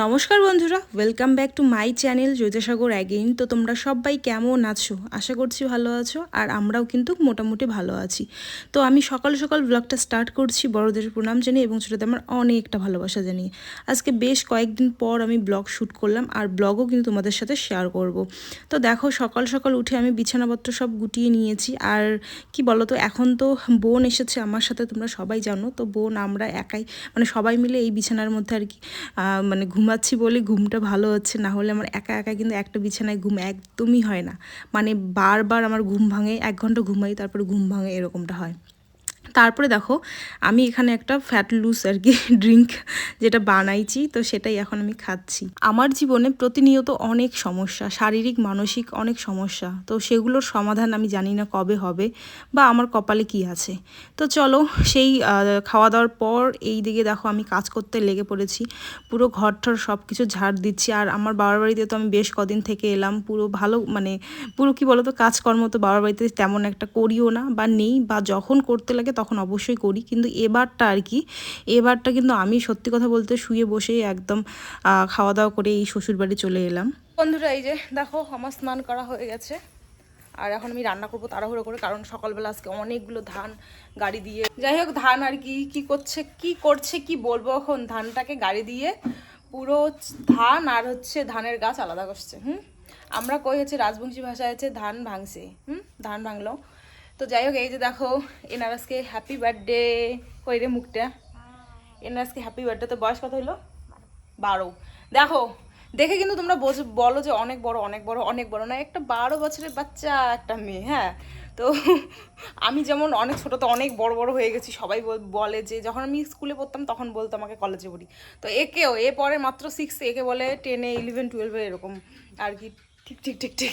নমস্কার বন্ধুরা welcome back to my channel Jyotisagar again তো তোমরা সবাই কেমন আছো? আশা করছি ভালো আছো, আর আমরাও কিন্তু মোটামুটি ভালো আছি। তো আমি সকাল সকাল ব্লগটা স্টার্ট করছি বড়দের প্রণাম জানিয়ে এবং ছোটোদের আমার অনেকটা ভালোবাসা জানিয়ে। আজকে বেশ কয়েকদিন পর আমি ব্লগ শ্যুট করলাম, আর ব্লগও কিন্তু তোমাদের সাথে শেয়ার করব। তো দেখো, সকাল সকাল উঠে আমি বিছানাপত্র সব গুটিয়ে নিয়েছি, আর কি বলো তো এখন তো বোন এসেছে আমার সাথে, তোমরা সবাই জানো। তো বোন, আমরা একাই মানে সবাই মিলে এই বিছানার মধ্যে আর কি মানে ঘুমাচ্ছি বলে ঘুমটা ভালো হচ্ছে, না হলে আমার একা একা কিন্তু একটা বিছানায় ঘুম একদমই হয় না। মানে বারবার আমার ঘুম ভাঙে, এক ঘণ্টা ঘুমাই, তারপরে ঘুম ভাঙে, এরকমটা হয়। তারপরে দেখো, আমি এখানে একটা ফ্যাট লুজ আর কি ড্রিঙ্ক যেটা বানাইছি, তো সেটাই এখন আমি খাচ্ছি। আমার জীবনে প্রতিনিয়ত অনেক সমস্যা, শারীরিক, মানসিক অনেক সমস্যা, তো সেগুলোর সমাধান আমি জানি না কবে হবে বা আমার কপালে কি আছে। তো চলো, সেই খাওয়া দাওয়ার পর এই দিকে দেখো আমি কাজ করতে লেগে পড়েছি, পুরো ঘর ঠর সব কিছু ঝাড় দিচ্ছি, আর আমার বাবার বাড়িতে তো আমি বেশ কদিন থেকে এলাম, পুরো ভালো মানে পুরো কি বলতো, কাজকর্ম তো বাবার বাড়িতে তেমন একটা করিও না বা নেই বা যখন করতে লাগে তখন অবশ্যই করি। কিন্তু এবারটা আর কি, এবারটা কিন্তু আমি সত্যি কথা বলতে শুয়ে বসেই একদম খাওয়া দাওয়া করে এই শ্বশুরবাড়ি চলে এলাম। বন্ধুরা, এই যে দেখো, আমার স্নান করা হয়ে গেছে। আর এখন আমি রান্না করব তাড়াহুড়ো করে, কারণ সকালবেলা আজকে অনেকগুলো ধান গাড়ি দিয়ে যাই হোক, ধান আর কি কি করছে কি করছে, কি বলব এখন? ধানটাকে গাড়ি দিয়ে পুরো ধান আর হচ্ছে ধানের গাছ আলাদা করছে, হুম? আমরা কই হচ্ছে রাজবংশী ভাষায় হচ্ছে ধান ভাঙছে, হুম? ধান ভাঙলো। তো যাই হোক, এই যে দেখো, এনার আজকে হ্যাপি বার্থডে কই রে মুখটা? এনার আজকে হ্যাপি বার্থডে তো বয়স কত হলো বারো। দেখো, দেখে কিন্তু তোমরা বোঝ- বলো যে অনেক বড় অনেক বড় অনেক বড় না, একটা বারো বছরের বাচ্চা, একটা মেয়ে হ্যাঁ? তো আমি যেমন অনেক ছোটো, তো অনেক বড় বড় হয়ে গেছি। সবাই বলে যে, যখন আমি স্কুলে পড়তাম, তখন বলতো আমাকে কলেজে পড়ি। তো একেও, এ পরে মাত্র সিক্স একে বলে টেনে ইলেভেন টুয়েলভে এরকম। আর কি, ঠিক ঠিক ঠিক ঠিক।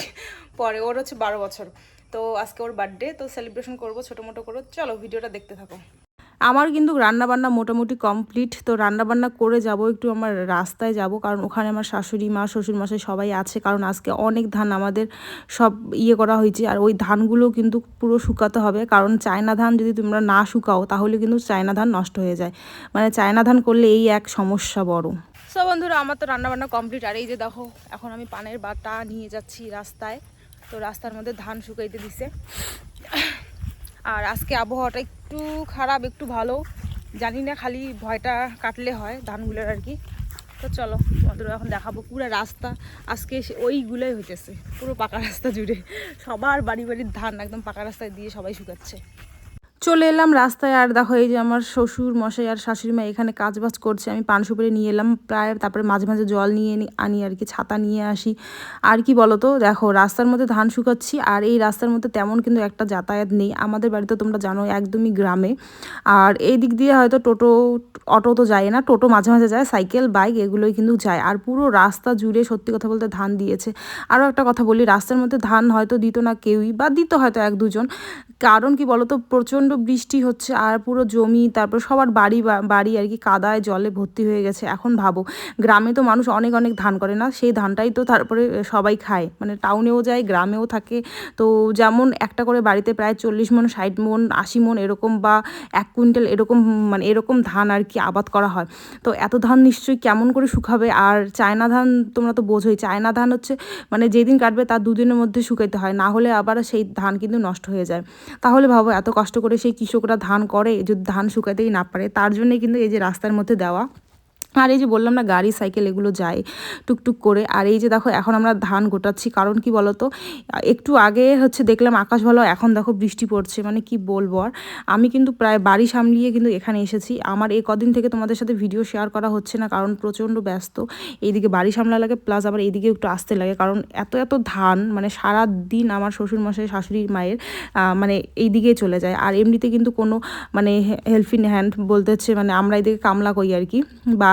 পরে, ওর হচ্ছে বারো বছর। তো আজকে ওর বার্থডে তো সেলিব্রেশন করব ছোটো মোটো করে। চলো ভিডিওটা দেখতে থাকো। আমার কিন্তু রান্নাবান্না মোটামুটি কমপ্লিট তো রান্নাবান্না করে যাব একটু আমার রাস্তায় যাব কারণ ওখানে আমার শাশুড়ি মা শ্বশুর মশাই সবাই আছে কারণ আজকে অনেক ধান আমাদের সব ইয়ে করা হয়েছে আর ওই ধানগুলো কিন্তু পুরো শুকাতে হবে কারণ চায়না ধান যদি তোমরা না শুকাও তাহলে কিন্তু চায়না ধান নষ্ট হয়ে যায়। মানে চায়না ধান করলে এই এক সমস্যা বড়। সব বন্ধুরা আমার তো রান্নাবান্না কমপ্লিট আর এই যে দেখো এখন আমি পানের বাটা নিয়ে যাচ্ছি রাস্তায়। তো রাস্তার মধ্যে ধান শুকাইতে দিছে। আর আজকে আবহাওয়াটা একটু খারাপ, একটু ভালো। জানি না, খালি ভয়টা কাটলে হয় ধানগুলোর আর কি। তো চলো তোমাদের এখন দেখাবো পুরো রাস্তা। আজকে এসে ওইগুলোই হইতেছে, পুরো পাকা রাস্তা জুড়ে। সবার বাড়ি বাড়ির ধান একদম পাকা রাস্তায় দিয়ে সবাই শুকাচ্ছে। চলে এলাম রাস্তায়, আর দেখো এই যে আমার শ্বশুর মশাই আর শাশুড়ি মা এখানে কাজ বাজ করছে। আমি পান সুপারি নিয়ে এলাম প্রায়, তারপরে মাঝে মাঝে জল নিয়ে আনি আর কি, ছাতা নিয়ে আসি। আর কি বলো তো দেখো রাস্তার মধ্যে ধান শুকাচ্ছি, আর এই রাস্তার মধ্যে তেমন কিন্তু একটা যাতায়াত নেই। আমাদের বাড়িতে তোমরা জানো, একদমই গ্রামে। আর এই দিক দিয়ে হয়তো টোটো, অটো তো যায় না, টোটো মাঝে মাঝে যায়, সাইকেল, বাইক এগুলোই কিন্তু যায়। আর পুরো রাস্তা জুড়ে সত্যি কথা বলতে ধান দিয়েছে। আরও একটা কথা বলি, রাস্তার মধ্যে ধান হয়তো দিত না কেউই, বা দিত হয়তো এক দুজন। কারণ কি বলতো, প্রচণ্ড বৃষ্টি হচ্ছে আর পুরো জমি, তারপর সবার বাড়ি বাড়ি আর কি কাদায় জলে ভর্তি হয়ে গেছে। এখন ভাবো, গ্রামে তো মানুষ অনেক অনেক ধান করে না? সেই ধানটাই তো তারপরে সবাই খায়। মানে টাউনেও যায়, গ্রামেও থাকে। তো যেমন একটা করে বাড়িতে প্রায় চল্লিশ মন, ষাট মন, আশি মন এরকম বা এক কুইন্টাল এরকম মানে এরকম ধান আর কি আবাদ করা হয়। তো এত ধান নিশ্চয়ই কেমন করে শুকাবে? আর চায়না ধান তোমরা তো বোঝোই, চায়না ধান হচ্ছে মানে যেদিন কাটবে তার দুদিনের মধ্যে শুকাইতে হয়। না হলে আবার সেই ধান কিন্তু নষ্ট হয়ে যায়। তাহলে ভাবো, এত কষ্ট করে সেই কৃষকরা ধান করে, যদি ধান শুকাতেই না পারে, তার জন্যে কিন্তু এই যে রাস্তার মধ্যে দেওয়া। আর এই যে বললাম না, গাড়ি, সাইকেল এগুলো যায় টুকটুক করে। আর এই যে দেখো, এখন আমরা ধান গোটাচ্ছি, কারণ কি বলতো, একটু আগে হচ্ছে দেখলাম আকাশ ভালো, এখন দেখো বৃষ্টি পড়ছে মানে কি বলব আর। আমি কিন্তু প্রায় বাড়ি সামলিয়ে কিন্তু এখানে এসেছি। আমার এই কদিন থেকে তোমাদের সাথে ভিডিও শেয়ার করা হচ্ছে না, কারণ প্রচণ্ড ব্যস্ত। এইদিকে বাড়ি সামলা লাগে প্লাস আবার এইদিকে একটু আসতে লাগে, কারণ এত এত ধান মানে সারা দিন আমার শ্বশুর মশাই শাশুড়ি মায়ের মানে এই দিকেই চলে যায়। আর এমনিতে কিন্তু কোনো মানে হেল্পিং হ্যান্ড বলতে হচ্ছে মানে আমরা এদিকে কামলা করি আর কি, বা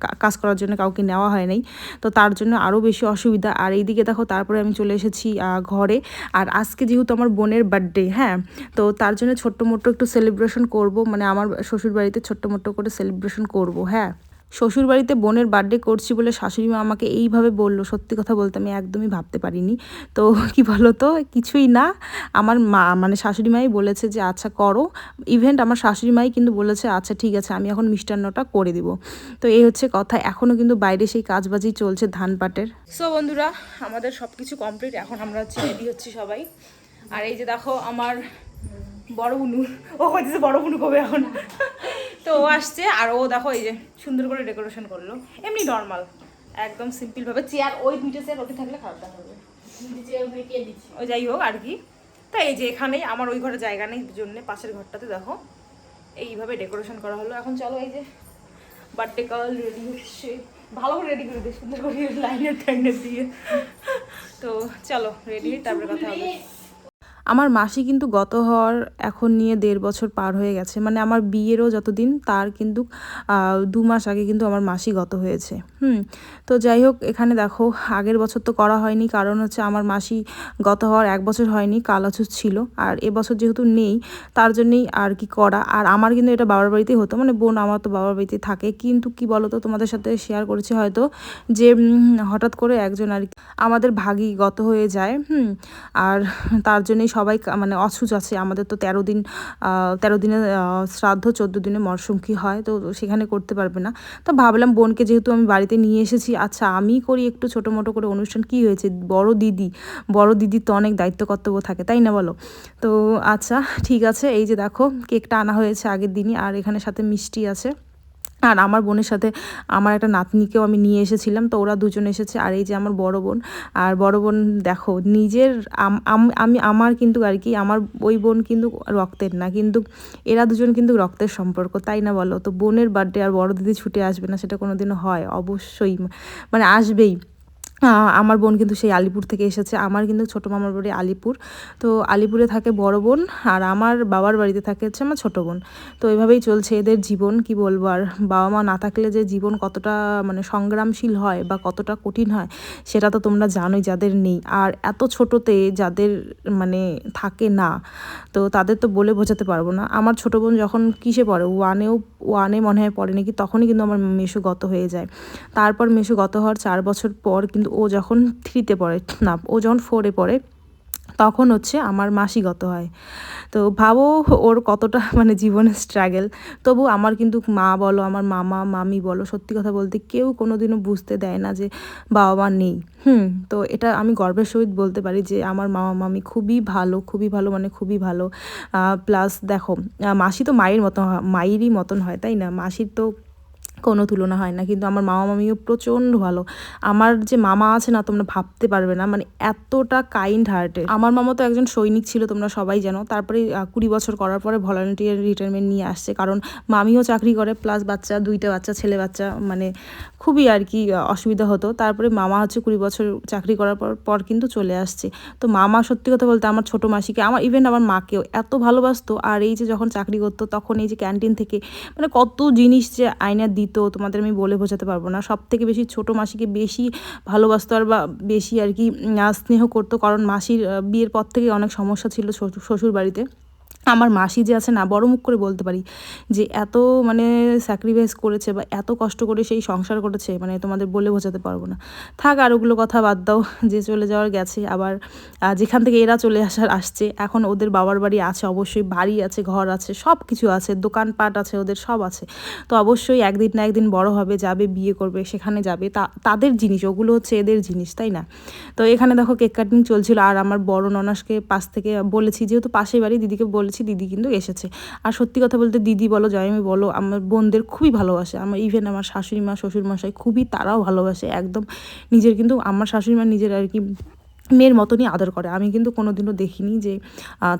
কা- কাজ করার জন্য কাউকে নেওয়া হয় নাই। তো তার জন্য আরও বেশি অসুবিধা। আর এইদিকে দেখো, তারপরে আমি চলে এসেছি ঘরে। আর আজকে যেহেতু আমার বোনের বার্থডে হ্যাঁ? তো তার জন্য ছোট্ট মোট্ট একটু সেলিব্রেশন করব। মানে আমার শ্বশুরবাড়িতে ছোট্ট মোট্ট করে সেলিব্রেশন করব হ্যাঁ? শ্বশুর বাড়িতে বোনের বার্থডে করছি বলে শাশুড়ি মা আমাকে এইভাবে বলল। সত্যি কথা বলতে আমি একদমই ভাবতে পারিনি। তো কি বলো তো কিছুই না। আমার মা মানে শাশুড়ি মাই বলেছে যে আচ্ছা করো। ইভেন্ট আমার শাশুড়ি মাই কিন্তু বলেছে আচ্ছা ঠিক আছে, আমি এখন মিষ্টান্নটা করে দিব। তো এই হচ্ছে কথা। এখনও কিন্তু বাইরে সেই কাজবাজি চলছে ধান পাটের। সো বন্ধুরা, আমাদের সব কিছু কমপ্লিট এখন আমরা হচ্ছে রেডি হচ্ছি সবাই। আর এই যে দেখো, আমার বড় বুনু। ও হচ্ছে বড় বুনু কবে এখন? তো ও আসছে আর ও দেখো এই যে সুন্দর করে ডেকোরেশন করল। এমনি নর্মাল একদম সিম্পল ভাবে চেয়ার ওই দুইটা চেয়ার ওটি থাকলে খারাপ দেখা হবে। ওই যাই হোক আর কি। তা এই যে এখানেই আমার ওই ঘরে জায়গা নেই জন্য পাশের ঘরটাতে দেখো। এইভাবে ডেকোরেশন করা হলো। এখন চলো এই যে বার্থডে কাল রেডি হচ্ছে। ভালো করে রেডি করে দিই সুন্দর করে লাইনের টাইনের দিয়ে। তো চলো রেডি তারপরে কথা হবে। আমার মাসি কিন্তু গত হওয়ার এখন নিয়ে দেড় বছর পার হয়ে গেছে। মানে আমার বিয়েরও যতদিন, তার কিন্তু দু মাস আগে কিন্তু আমার মাসি গত হয়েছে। হুম, তো যাই হোক, এখানে দেখো, আগের বছর তো করা হয়নি, কারণ হচ্ছে আমার মাসি গত হওয়ার এক বছর হয়নি কালাচুর ছিল। আর এবছর যেহেতু নেই, তার জন্যই আর কি করা। আর আমার কিন্তু এটা বাবার বাড়িতেই হতো মানে বোন আমার তো বাবার বাড়িতে থাকে। কিন্তু কি বলতো, তোমাদের সাথে শেয়ার করেছি হয়তো, যে হঠাৎ করে একজন আর আমাদের ভাগি গত হয়ে যায়। হুম, আর তার জন্যই সবাই মানে অসুচ আছে। আমাদের তো তেরো দিন তেরো দিনে শ্রাদ্ধ, চোদ্দ দিনে মরশুমকি হয়, তো সেখানে করতে পারবে না। তো ভাবলাম বোনকে যেহেতু আমি বাড়িতে নিয়ে এসেছি আচ্ছা আমি করি একটু ছোটো মোটো করে অনুষ্ঠান। কি হয়েছে? বড় দিদি, বড় দিদির তো অনেক দায়িত্ব কর্তব্য থাকে, তাই না বলো? তো আচ্ছা ঠিক আছে, এই যে দেখো, কেকটা আনা হয়েছে আগের দিনই, আর এখানে সাথে মিষ্টি আছে। আর আমার বোনের সাথে আমার একটা নাতনিকেও আমি নিয়ে এসেছিলাম, তো ওরা দুজন এসেছে আর এই যে আমার বড় বোন। আর বড় বোন দেখো, নিজের আম- আম- আমি, আমার কিন্তু আর কি, আমার ওই বোন কিন্তু রক্তের না, কিন্তু এরা দুজন কিন্তু রক্তের সম্পর্ক, তাই না বলো? তো বোনের বার্থডে আর বড় দিদি ছুটে আসবে না, সেটা কোনোদিনও হয়, অবশ্যই মানে আসবেই। আমার বোন কিন্তু সেই আলিপুর থেকে এসেছে। আমার কিন্তু ছোটো মামার বাড়ি আলিপুর। তো আলিপুরে থাকে বড় বোন আর আমার বাবার বাড়িতে থাকে হচ্ছে আমার ছোটো বোন। তো এভাবেই চলছে এদের জীবন, কি বলব? আর বাবা মা না থাকলে যে জীবন কতটা মানে সংগ্রামশীল হয় বা কতটা কঠিন হয়, সেটা তো তোমরা জানোই যাদের নেই। আর এত ছোটোতে যাদের মানে থাকে না, তো তাদের তো বলে বোঝাতে পারব না। আমার ছোটো বোন যখন কিসে পড়ে? ওয়ানেও, ওয়ানে মনে হয় পড়ে নাকি? তখনই কিন্তু আমার মেশো গত হয়ে যায়। তারপর মেশো গত হওয়ার চার বছর পর কিন্তু ও যখন থ্রিতে পড়ে, না, ও যখন ফোরে পড়ে, তখন হচ্ছে আমার মাসিগত হয়। তো ভাবো ওর কতটা মানে জীবনের স্ট্রাগেল তবু আমার কিন্তু মা বলো, আমার মামা, মামি বলো, সত্যি কথা বলতে কেউ কোনোদিনও বুঝতে দেয় না যে বাবা মা নেই। হুম, তো এটা আমি গর্বের সহিত বলতে পারি যে আমার মামা, মামি খুবই ভালো খুবই ভালো মানে খুবই ভালো। প্লাস দেখো মাসি তো মায়ের মতো হয়- মায়েরই মতন হয়, তাই না? মাসির তো কোনো তুলনা হয় না, কিন্তু আমার মামা মামিও প্রচণ্ড ভালো। আমার যে মামা আছে না, তোমরা ভাবতে পারবে না মানে এতটা কাইন্ড হার্টেড আমার মামা তো একজন সৈনিক ছিল, তোমরা সবাই জানো। তারপরে কুড়ি বছর করার পরে ভলান্টিয়ার রিটায়ারমেন্ট নিয়ে আসছে, কারণ মামিও চাকরি করে প্লাস বাচ্চা, দুইটা বাচ্চা, ছেলে বাচ্চা মানে খুবই আর কি অসুবিধা হতো। তারপরে মামা হচ্ছে কুড়ি বছর চাকরি করার পর পর কিন্তু চলে আসছে। তো মামা সত্যি কথা বলতে আমার ছোটো মাসিকে, আমার ইভেন আমার মাকেও এত ভালোবাসতো, আর এই যে যখন চাকরি করতো, তখন এই যে ক্যান্টিন থেকে মানে কত জিনিস যে আয়না দিত তোমাদের আমি বলে বোঝাতে পারব না। সব থেকে বেশি ছোট মাসিকে বেশি ভালোবাসতো আর বা বেশি আর কি স্নেহ করতো। কারণ মাসির বিয়ের পর থেকে অনেক সমস্যা ছিল শ্বশুর বাড়িতে আমার মাসি যে আছে না, বড় মুখ করে বলতে পারি যে এত মানে স্যাক্রিফাইস করেছে বা এত কষ্ট করে সেই সংসার করেছে মানে তোমাদের বলে বোঝাতে পারব না। থাক আর ওগুলো কথা বাদ দাও, যে চলে যাওয়ার গেছে। আবার যেখান থেকে এরা চলে আসার আসছে, এখন ওদের বাবার বাড়ি আছে, অবশ্যই বাড়ি আছে, ঘর আছে সব কিছু আছে, দোকানপাট আছে, ওদের সব আছে। তো অবশ্যই একদিন না একদিন বড় হবে, যাবে, বিয়ে করবে, সেখানে যাবে। তা, তাদের জিনিস, ওগুলো হচ্ছে এদের জিনিস, তাই না? তো এখানে দেখো কেক কাটিং চলছিল, আর আমার বড় ননাসকে পাশ থেকে বলেছি, যেহেতু পাশের বাড়ি, দিদিকে বলেছি দিদি কিন্তু এসেছে। আর সত্যি কথা বলতে দিদি বলো জয়মি বলো, আমার বোনদের খুবই ভালোবাসে। আমার ইভেন আমার শাশুড়ি মা শ্বশুর মশাই খুবই তারাও ভালোবাসে, একদম নিজের কিন্তু আমার শাশুড়ি মা নিজের আর কি মেয়ের মতনই আদর করে। আমি কিন্তু কোনোদিনও দেখিনি যে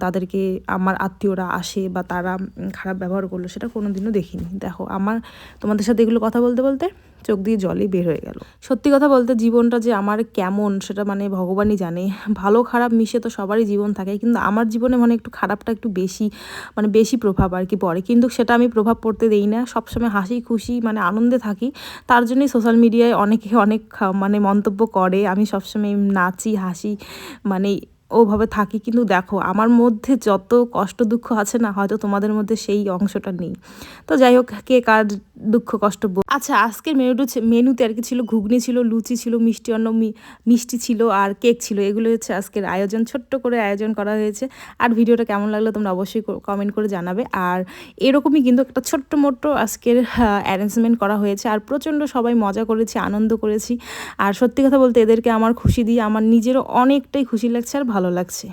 তাদেরকে আমার আত্মীয়রা আসে বা তারা খারাপ ব্যবহার করল, সেটা কোনোদিনও দেখিনি। দেখো, আমার তোমাদের সাথে এগুলো কথা বলতে বলতে চোখ দিয়ে জলই বের হয়ে গেল। সত্যি কথা বলতে জীবনটা যে আমার কেমন সেটা মানে ভগবানই জানে। ভালো খারাপ মিশে তো সবারই জীবন থাকে, কিন্তু আমার জীবনে মানে একটু খারাপটা একটু বেশি মানে বেশি প্রভাব আর কি পড়ে। কিন্তু সেটা আমি প্রভাব পড়তে দেই না, সবসময় হাসি খুশি মানে আনন্দে থাকি। তার জন্যই সোশ্যাল মিডিয়ায় অনেকে অনেক মানে মন্তব্য করে। আমি সবসময় নাচি, হাসি মানে ওভাবে থাকি, কিন্তু দেখো, আমার মধ্যে যত কষ্ট দুঃখ আছে না, হয়তো তোমাদের মধ্যে সেই অংশটা নেই। তো যাই হোক, কে কার দুঃখ কষ্ট আচ্ছা আজকের মেনুটা মেনুতে আর কি ছিল? ঘুগনি ছিল, লুচি ছিল, মিষ্টি অন্ন, মি- মিষ্টি ছিল আর কেক ছিল। এগুলো হচ্ছে আজকের আয়োজন, ছোট্ট করে আয়োজন করা হয়েছে। আর ভিডিওটা কেমন লাগল তোমরা অবশ্যই কমেন্ট করে জানাবে। আর এরকমই কিন্তু একটা ছোট্ট মোট্ট আজকের অ্যারেঞ্জমেন্ট করা হয়েছে। আর প্রচণ্ড সবাই মজা করেছি, আনন্দ করেছি। আর সত্যি কথা বলতে এদেরকে আমার খুশি দিয়ে আমার নিজেরও অনেকটাই খুশি লাগছে। আর ভালো লাগছে